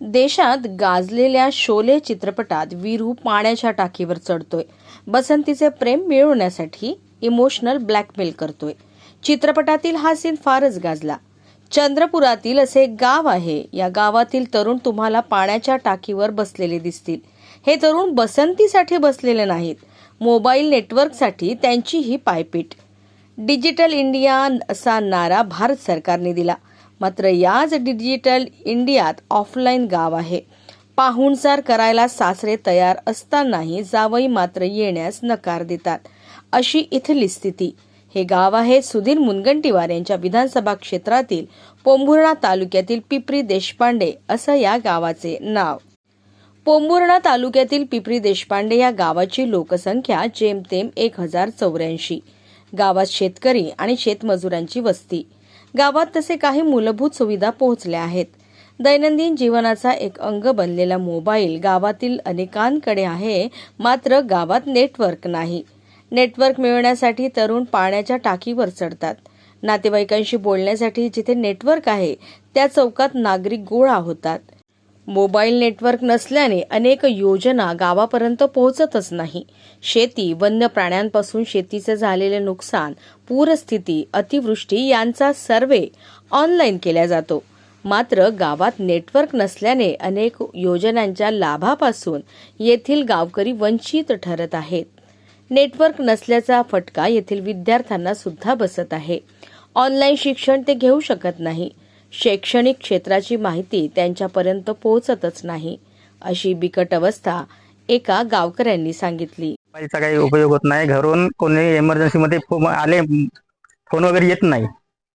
देशात गाजलेल्या शोले चित्रपटात वीरू पाण्याच्या टाकीवर चढतोय. बसंतीचे प्रेम मिळवण्यासाठी इमोशनल ब्लॅकमेल करतोय. चित्रपटातील हा सीन फारच गाजला. चंद्रपुरातील असे गाव आहे. या गावातील तरुण तुम्हाला पाण्याच्या टाकीवर बसलेले दिसतील. हे तरुण बसंतीसाठी बसलेले नाहीत. मोबाईल नेटवर्कसाठी त्यांची ही पायपीट. डिजिटल इंडिया असा नारा भारत सरकारने दिला. मात्र याच डिजिटल इंडियात ऑफलाईन गाव आहे. पाहुणचार करायला सासरे तयार असतानाही जावई मात्र येण्यास नकार देतात. अशी इथली स्थिती. हे गाव आहे सुधीर मुनगंटीवार यांच्या विधानसभा क्षेत्रातील पोंभुर्णा तालुक्यातील पिपरी देशपांडे असं या गावाचे नाव. पोंभुर्णा तालुक्यातील पिपरी देशपांडे या गावाची लोकसंख्या जेमतेम एक हजार चौऱ्याऐंशी. गावात शेतकरी आणि शेतमजुरांची वस्ती. गावात तसे काही मूलभूत सुविधा पोहोचल्या आहेत. दैनंदिन जीवनाचा एक अंग बनलेला मोबाईल गावातील अनेकांकडे आहे मात्र गावात नेटवर्क नाही. नेटवर्क मिळवण्यासाठी तरुण पाण्याच्या टाकीवर चढतात. नातेवाईकांशी बोलण्यासाठी जिथे नेटवर्क आहे त्या चौकात नागरिक गोळा होतात. मोबाईल नेटवर्क नसल्याने अनेक योजना गावापर्यंत पोहोचतच नाही. शेती वन्य प्राण्यांपासून शेतीचे झालेले नुकसान पूरस्थिती अतिवृष्टी यांचा सर्वे ऑनलाईन केला जातो. मात्र गावात नेटवर्क नसल्याने अनेक योजनांच्या लाभापासून येथील गावकरी वंचित ठरत आहेत. नेटवर्क नसल्याचा फटका येथील विद्यार्थ्यांना सुद्धा बसत आहे. ऑनलाईन शिक्षण ते घेऊ शकत नाही. शैक्षणिक क्षेत्राची माहिती त्यांच्यापर्यंत पोहोचतच नाही अशी बिकट अवस्था एका गावकऱ्यांनी सांगितली. मोबाईलचा काही उपयोग होत नाही. घरून कोणी एमर्जन्सीमध्ये फोन आले फोन वगैरे येत नाही.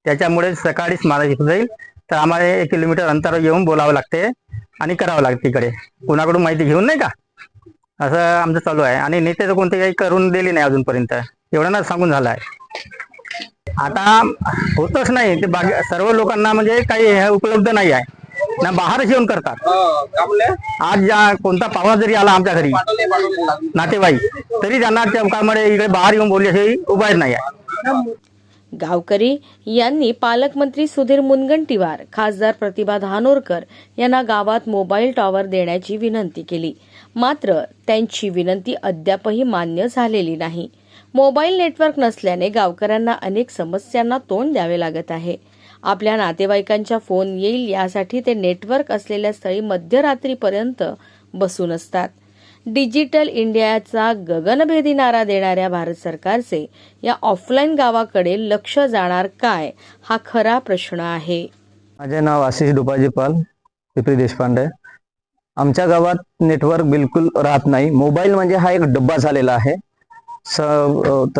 त्याच्यामुळे सकाळीच मला इथं जाईल. तर आम्हाला एक किलोमीटर अंतर येऊन बोलावं लागते आणि करावं लागते तिकडे कुणाकडून माहिती घेऊन नाही का? असं आमचं चालू आहे. आणि नेते तर कोणते काही करून दिली नाही अजूनपर्यंत. एवढं ना सांगून झालं आहे. आता होतच नाही. ते बाकी सर्व लोकांना म्हणजे काही हे उपलब्ध नाही आहे. ना बाहेरच येऊन करतात. आज ज्या कोणता पाहुणा जरी आला आमच्या घरी नातेवाईक तरी त्यांना चौकामध्ये इकडे बाहेर येऊन बोलल्याशिवाय उपाय नाही आहे. गावकरी यांनी पालकमंत्री सुधीर मुनगंटीवार खासदार प्रतिभा धानोरकर यांना गावात मोबाईल टॉवर देण्याची विनंती केली. मात्र त्यांची विनंती अद्यापही मान्य झालेली नाही. मोबाईल नेटवर्क नसल्याने गावकऱ्यांना अनेक समस्यांना तोंड द्यावे लागत आहे. आपल्या नातेवाईकांच्या फोन येईल यासाठी ते नेटवर्क असलेल्या स्थळी मध्यरात्रीपर्यंत बसून असतात. डिजिटल इंडियाचा गगनभेदी नारा देणाऱ्या भारत सरकारचे या ऑफलाईन गावाकडे लक्ष जाणार काय हा खरा प्रश्न आहे. माझे नाव आशिष डुपाजी पाल पिपरी देशपांडे. आमच्या गावात नेटवर्क बिलकुल राहत नाही. मोबाईल म्हणजे हा एक डब्बा झालेला आहे.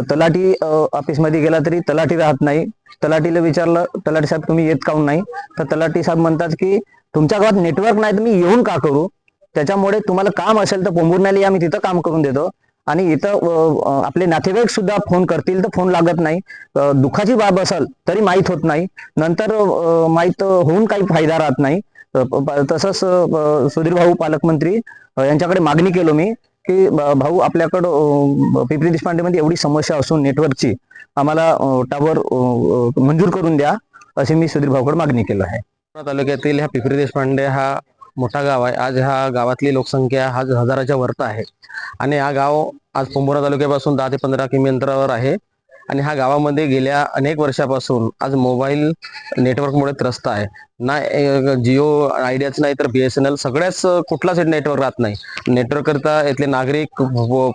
तलाठी ऑफिसमध्ये गेला तरी तलाठी राहत नाही. तलाठीला विचारलं तलाठी साहेब तुम्ही येत काऊन नाही? तर तलाठी साहेब म्हणतात की तुमच्या गावात नेटवर्क नाही तर मी येऊन का करू? त्याच्यामुळे तुम्हाला काम असेल तर पोंभुर्ण्याला आम्ही तिथं काम करून देतो. आणि इथं आपले नातेवाईक सुद्धा फोन करतील तर फोन लागत नाही. दुःखाची बाब असेल तरी माहीत होत नाही. नंतर माहीत होऊन काही फायदा राहत नाही. तसंच सुधीर भाऊ पालकमंत्री यांच्याकडे मागणी केलो मी. की भाऊ आपल्याकडं पिपरी देशपांडे मध्ये एवढी समस्या असून नेटवर्कची आम्हाला टावर मंजूर करून द्या अशी मी सुधीर भाऊकडे मागणी केलं आहे. तालुक्यातील ह्या पिपरी देशपांडे हा मोठा गाव आहे. आज ह्या गावातली लोकसंख्या हा हजाराच्या वरत आहे. आणि हा गाव आज पोंभुरा तालुक्यापासून दहा ते पंधरा किमी अंतरावर आहे. आणि ह्या गावामध्ये गेल्या अनेक वर्षापासून आज मोबाईल नेटवर्कमुळे त्रस्त आहे. ना जिओ आयडियाच नाही तर बीएसएनएल सगळ्याच कुठलाच नेटवर्क राहत नाही. नेटवर्क करता इथले नागरिक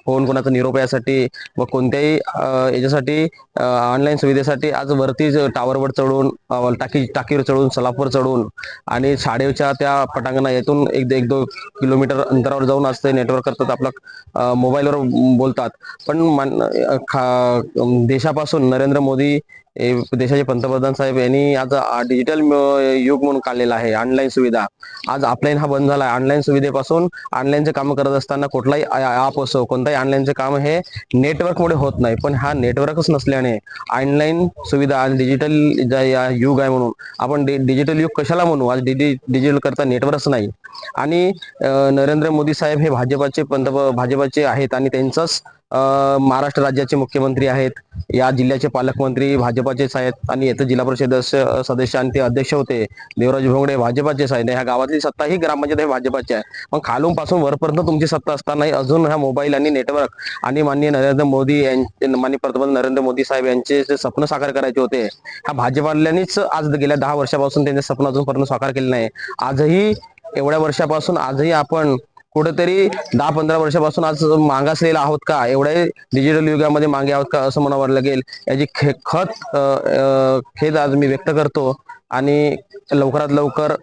फोन कोणाचा निरोप यासाठी व कोणत्याही याच्यासाठी ऑनलाईन सुविधेसाठी आज वरती टावरवर चढून टाकी टाकीवर चढून सलापवर चढून आणि शाळेच्या त्या पटांगणा येथून एक एक दोन किलोमीटर अंतरावर जाऊन असते नेटवर्क करतात आपला मोबाईलवर बोलतात. पण मान- देशापासून नरेंद्र मोदी देशाचे पंतप्रधान साहेब यांनी आज डिजिटल युग म्हणून काढलेला आहे ऑनलाईन सुविधा. आज ऑफलाईन हा बंद झाला आहे. ऑनलाईन सुविधेपासून ऑनलाईनचे काम करत असताना कुठलाही ॲप असो कोणताही ऑनलाईनचे काम हे नेटवर्कमुळे होत नाही. पण हा नेटवर्कच नसल्याने ऑनलाईन सुविधा आज डिजिटल या युग आहे म्हणून आपण डिजिटल युग कशाला म्हणू? आज डिजिटल करता नेटवर्कच नाही. आणि नरेंद्र मोदी साहेब हे भाजपाचे पंत भाजपाचे आहेत आणि त्यांचाच महाराष्ट्र राज्याचे मुख्यमंत्री आहेत या जिल्ह्याचे पालकमंत्री भाजपाचेच आहेत आणि येथे जिल्हा परिषद सदस्य आणि ते अध्यक्ष होते देवराज भोंगडे भाजपाचेच आहेत. ह्या गावातली सत्ता ही ग्रामपंचायत हे भाजपाची आहे. मग खालून पासून वरपर्यंत तुमची सत्ता असतानाही अजून ह्या मोबाईल आणि नेटवर्क आणि माननीय नरेंद्र मोदी यांचे माननीय पंतप्रधान नरेंद्र मोदी साहेब यांचे जे स्वप्न साकार करायचे होते ह्या भाजपाल्यांनीच आज गेल्या दहा वर्षापासून त्यांचे स्वप्न अजूनपर्यंत साकार केले नाही. आजही एवढ्या वर्षापासून आजही आपण कुठेतरी दहा पंधरा वर्षापासून आज मागासलेला आहोत का? एवढ्या डिजिटल युगामध्ये मागे आहोत का? असं म्हणावं लागेल. याची खे खत खेद आज मी व्यक्त करतो आणि लवकरात लवकर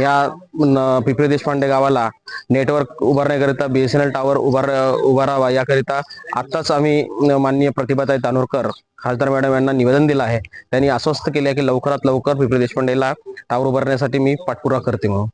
या पिपरी देशपांडे गावाला नेटवर्क उभारण्याकरिता B S N L tower उभार उभारावा याकरिता आत्ताच आम्ही माननीय प्रतिभाताई तानोरकर खासदार मॅडम यांना निवेदन दिलं आहे. त्यांनी आश्वस्त केले आहे की लवकरात लवकर पिपरी देशपांडेला टॉवर उभारण्यासाठी मी पाठपुरा करते म्हणून.